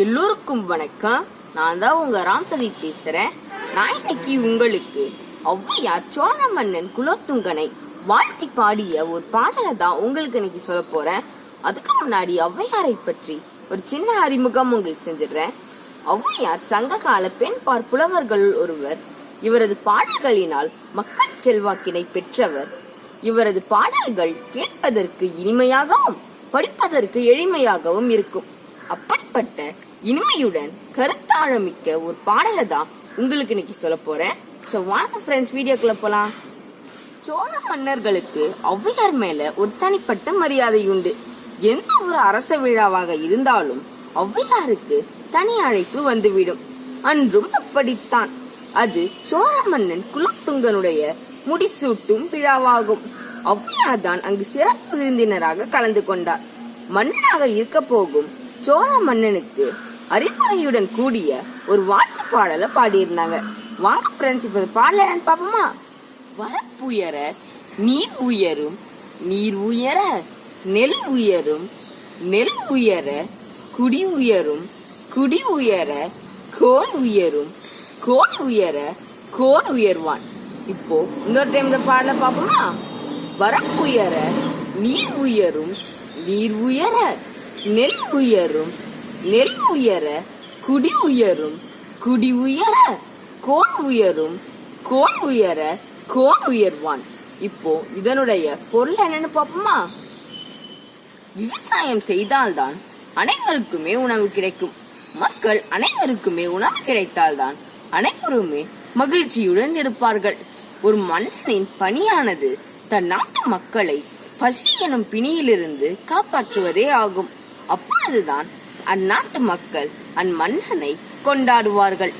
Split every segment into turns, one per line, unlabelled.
எல்லோருக்கும் வணக்கம். நான் தான் உங்க ராம்சதி பேசுறேன். நான் இன்னைக்கு உங்களுக்கு ஔவையார் சோழ மன்னன் குலோத்துங்கனை வாழ்த்தி பாடிய ஒரு பாடலை தான் உங்களுக்கு இன்னைக்கு சொல்ல போறேன். அதுக்கு முன்னாடி ஔவையாரை பற்றி ஒரு சின்ன அறிமுகம் உங்களுக்கு செஞ்சிடுறேன். ஔவையார் சங்ககால பெண் பார் புலவர்கள் ஒருவர். இவரது பாடல்களினால் மக்கள் செல்வாக்கினை பெற்றவர். இவரது பாடல்கள் கேட்பதற்கு இனிமையாகவும் படிப்பதற்கு எளிமையாகவும் இருக்கும். அப்படிப்பட்ட இனிமையுடன் கருத்தாழமிக்க ஒரு பாடலை தான் உங்களுக்கு இன்னைக்கு சொல்ல போறேன். ஸோ வாங்க ஃப்ரெண்ட்ஸ் வீடியோக்குள்ள போலாம். சோழ மன்னர்களுக்கு ஔவையார் மேல ஒரு தனிப்பட்ட மரியாதை உண்டு. எந்த ஒரு அரச விழாவாக இருந்தாலும் ஔவையாருக்கு தனி அழைப்பு வந்துவிடும். அன்றும் அப்படித்தான். அது சோழ மன்னன் குலத்துங்கனுடைய முடிசூட்டும் விழாவாகும். ஔவையார் தான் அங்கு சிறப்பு விருந்தினராக கலந்து கொண்டார். மன்னனாக இருக்க போகும் சோழ மன்னனுக்கு அறிவுரையுடன் கூடிய ஒரு வாழ்த்து பாடலை பாடியிருந்தாங்க. வாங்க ஃப்ரெண்ட்ஸ் இப்போ பாடல என்னன்னு பாப்போமா வரப்புயர நீர் உயரும் நீர் உயர நெல் உயரும் நெல் உயர குடி உயரும் குடி உயர கோல் உயரும் கோல் உயர கோல் உயர்வான். இப்போ இன்னொரு டைம் இந்த பாடல பாப்போமா வரப்புயர நீர் உயரும் நீர் உயர நெல் உயரும் நெல் உயர குடி உயரும் குடி உயர கோன் உயரும் கோன் உயர கோன் உயர்வான். இப்போ இதனுடைய பொருள் என்னன்னு பாப்போமா விவசாயம் செய்தால்தான் அனைவருக்குமே உணவு கிடைக்கும். மக்கள் அனைவருக்குமே உணவு கிடைத்தால்தான் அனைவருமே மகிழ்ச்சியுடன் இருப்பார்கள். ஒரு மன்னனின் பணியானது தன் நாட்டு மக்களை பசி எனும் பிணியிலிருந்து காப்பாற்றுவதே ஆகும். அப்பொழுதுதான் அந்நாட்டு மக்கள் அந்மன்னனை கொண்டாடுவார்கள்.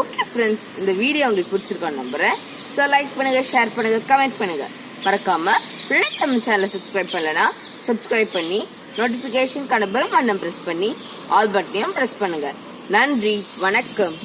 ஓகே ஃப்ரெண்ட்ஸ் இந்த வீடியோ உங்களுக்கு பிடிச்சிருக்கோம் நம்புறேன். ஸோ லைக் பண்ணுங்க ஷேர் பண்ணுங்க கமெண்ட் பண்ணுங்க. மறக்காம பிள்ளை தமிழ் சேனலை சப்ஸ்கிரைப் பண்ணலனா சப்ஸ்கிரைப் பண்ணி நோட்டிபிகேஷன் பெல் வண்ணம் ப்ரெஸ் பண்ணி ஆல் பட்டனையும் ப்ரெஸ் பண்ணுங்க. நன்றி வணக்கம்.